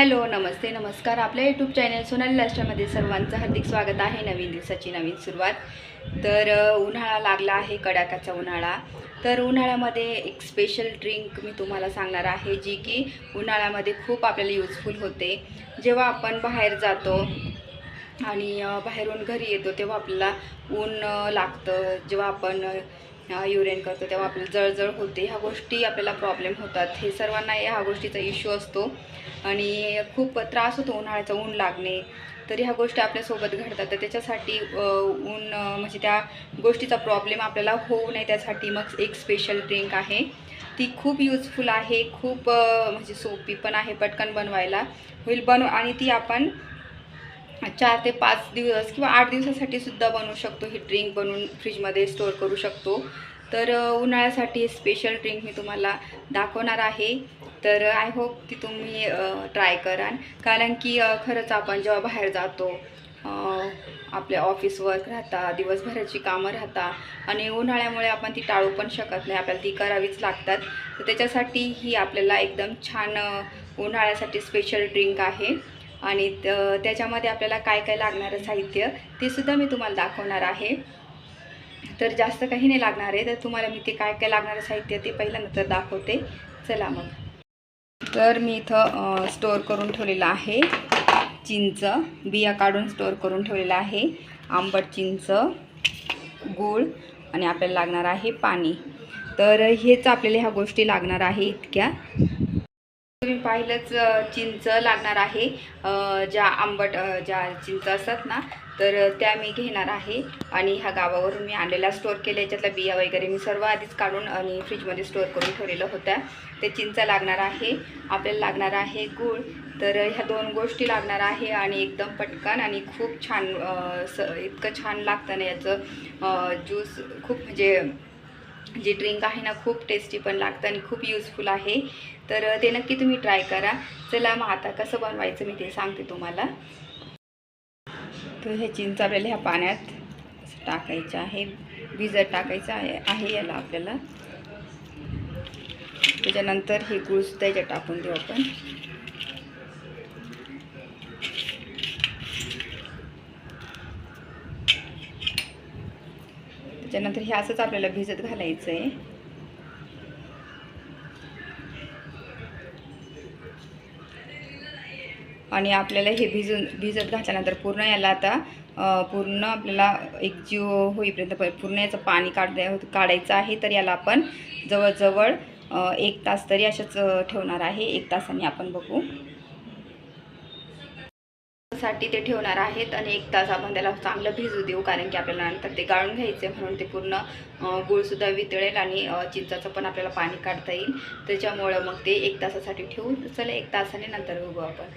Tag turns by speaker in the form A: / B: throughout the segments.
A: Hello नमस्ते नमस्कार. आपल्या YouTube channel Sonali लास्टामध्ये सर्वांचं हार्दिक स्वागत आहे. नवीन दिवसाची नवीन सुरुवात. तर उन्हाळा लागला आहे कडाक्याचा उन्हाळा. तर उन्हाळ्यामध्ये एक स्पेशल ड्रिंक मी तुम्हाला सांगणार आहे जी की उन्हाळ्यामध्ये खूप आपल्याला यूजफुल होते. जेव्हा आपण बाहेर जातो आणि बाहेरून घरी येतो तेव्हा आपल्याला ऊन लागतं. जेव्हा आपण युरेन करतो तेव्हा आपल्याला जळजळ होते. ह्या गोष्टी आपल्याला प्रॉब्लेम होतात. हे सर्वांना ह्या गोष्टीचा इश्यू असतो. आणि खूप त्रास होतो उन्हाळ्याचा ऊन लागणे. तर ह्या गोष्टी आपल्यासोबत घडतात. तर त्याच्यासाठी ऊन म्हणजे त्या गोष्टीचा प्रॉब्लेम आपल्याला होऊ नये त्यासाठी मग एक स्पेशल ड्रिंक आहे. ती खूप युजफुल आहे. खूप म्हणजे सोपी पण आहे पटकन बनवायला. होईल बनव आणि ती आपण चार ते पाच दिवस किंवा आठ दिवसासाठी सुद्धा बनवू शकतो. ही ड्रिंक बनवून फ्रीजमध्ये स्टोअर करू शकतो. तर उन्हाळ्यासाठी स्पेशल ड्रिंक मी तुम्हाला दाखवणार आहे. तर आय होप ती तुम्ही ट्राय कराल. कारण की खरंच आपण जेव्हा बाहेर जातो आपल्या ऑफिस वर्क राहता दिवसभराची कामं राहता आणि उन्हाळ्यामुळे आपण ती टाळू पण शकत नाही. आपल्याला ती करावीच लागतात. तर त्याच्यासाठी ही आपल्याला एकदम छान उन्हाळ्यासाठी स्पेशल ड्रिंक आहे. आणि त- त्याच्यामध्ये आपल्याला काय काय लागणारं साहित्य ते सुद्धा मी तुम्हाला दाखवणार आहे. तर जास्त काही नाही लागणार आहे तर तुम्हाला मी ते काय काय लागणारं साहित्य ते पहिल्यानंतर दाखवते. चला मग. तर मी इथं स्टोअर करून ठेवलेलं आहे. चिंच बिया काढून स्टोअर करून ठेवलेलं आहे. आंबट चिंच गूळ आणि आपल्याला लागणार आहे पाणी. तर हेच आपल्याला ह्या गोष्टी लागणार आहे इतक्या. तुम्ही पाहिलंच चिंच लागणार आहे. ज्या आंबट ज्या चिंच असतात ना तर त्या मी घेणार आहे. आणि ह्या गावावरून मी आणलेल्या स्टोअर केल्या. याच्यातल्या बिया वगैरे मी सर्व आधीच काढून आणि फ्रीजमध्ये स्टोअर करून ठेवलेलं होत्या. ते चिंच लागणार आहे. आपल्याला लागणार आहे गूळ. तर ह्या दोन गोष्टी लागणार आहे आणि एकदम पटकन आणि खूप छान स इतकं छान लागतं ना याचं ज्यूस खूप म्हणजे जी ड्रिंक आहे ना खूप टेस्टी पण लागतं आणि खूप युजफुल आहे. तर ते नक्की तुम्ही ट्राय करा. चला मग आता कसं बनवायचं मी ते सांगते तुम्हाला. तर हे चिंच आपल्याला ह्या पाण्यात. टाकायचं आहे. भिजत टाकायचं आहे आहे याला आपल्याला. त्याच्यानंतर हे गुळसुद्धा याच्यात टाकून देऊ आपण. त्याच्यानंतर हे असंच आपल्याला भिजत घालायचं आहे आणि आपल्याला हे भिजून भिजत घातल्यानंतर पूर्ण याला आता पूर्ण आपल्याला एक जीव होईपर्यंत पूर्ण याचं पाणी काढ काढायचं आहे तर याला आपण जवळजवळ एक तास तरी अशाच ठेवणार आहे. एक तासाने आपण बघू. साठी ते ठेवणार आहेत आणि एक तास आपण त्याला चांगलं भिजू देऊ कारण की आपल्याला नंतर ते गाळून घ्यायचे म्हणून ते पूर्ण गुळसुद्धा वितळेल आणि चिंचाचं पण आपल्याला पाणी काढता येईल. त्याच्यामुळं मग ते एक तासासाठी ठेवू चला एक तासाने नंतर बघू आपण.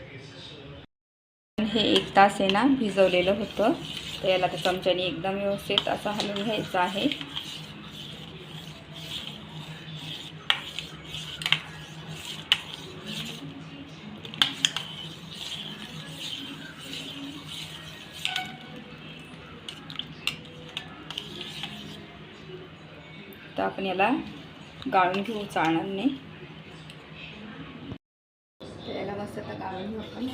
A: हे एक तास आहे ना भिजवलेलं होतं. तर याला त्या चमच्याने एकदम व्यवस्थित असं हलवून घ्यायचं आहे. तर आपण याला गाळून घेऊ चाळणाने तर याला मस्त आता गाळून घेऊ आपण.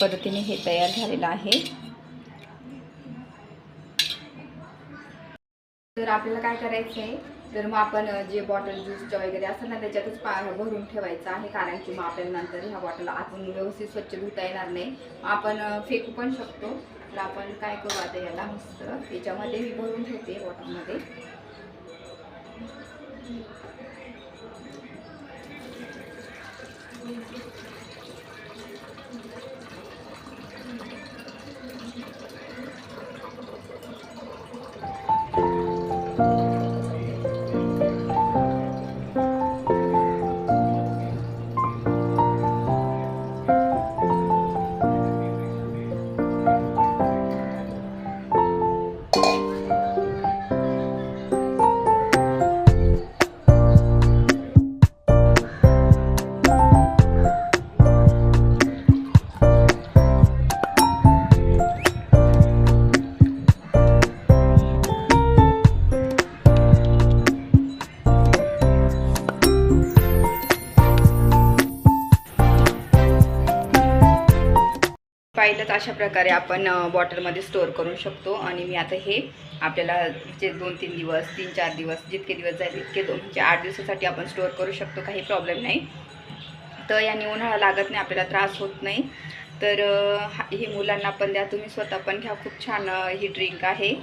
A: पद्धतीने हे तयार झालेलं आहे. तर आपल्याला काय करायचं आहे तर मग आपण जे बॉटल ज्यूसच्या वगैरे असतात ना त्याच्यातच पा भरून ठेवायचं आहे. कारण की मग आपल्याला नंतर ह्या बॉटल आतून व्यवस्थित स्वच्छ धुता येणार नाही. मग आपण फेकू पण शकतो. तर आपण काय करू आता याला मस्त याच्यामध्ये मी भरून ठेवते बॉटलमध्ये पाहिलंच अशा प्रकारे आपण बॉटलमध्ये स्टोअर करू शकतो. आणि मी आता हे आपल्याला जे दोन तीन दिवस तीन चार दिवस जितके दिवस जाईल तितके दोन म्हणजे आठ दिवसासाठी आपण स्टोअर करू शकतो. काही प्रॉब्लेम नाही. तर याने उन्हाळा लागत नाही आपल्याला त्रास होत नाही. तर हे हा- मुलांना पण द्या. तुम्ही स्वतः पण घ्या. खूप छान ही ड्रिंक आहे.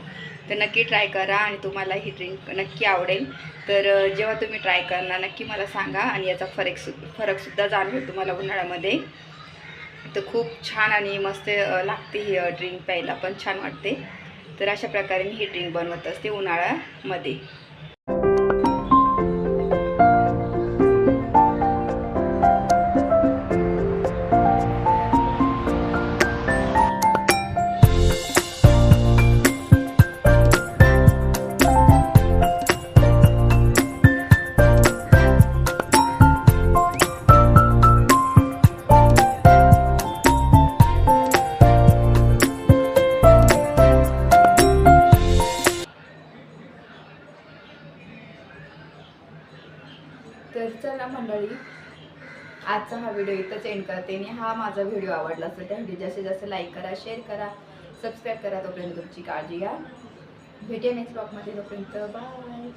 A: तर नक्की ट्राय करा आणि तुम्हाला ही ड्रिंक नक्की आवडेल. तर जेव्हा तुम्ही ट्राय करणार नक्की मला सांगा. आणि याचा फरक सु फरकसुद्धा जाणवेल तुम्हाला उन्हाळ्यामध्ये. तर खूप छान आणि मस्त लागते ही ड्रिंक प्यायला. पण छान वाटते. तर अशा प्रकारे मी ही ड्रिंक बनवत असते उन्हाळ्यामध्ये. आजचा हा व्हिडिओ इथंच एंड करते. आणि हा माझा व्हिडिओ आवडला असेल त्या व्हिडिओ जास्तीत जास्त लाईक करा शेअर करा सबस्क्राईब करा तोपर्यंत तुमची काळजी घ्या. भेटूया नेक्स्ट ब्लॉगमध्ये तोपर्यंत बाय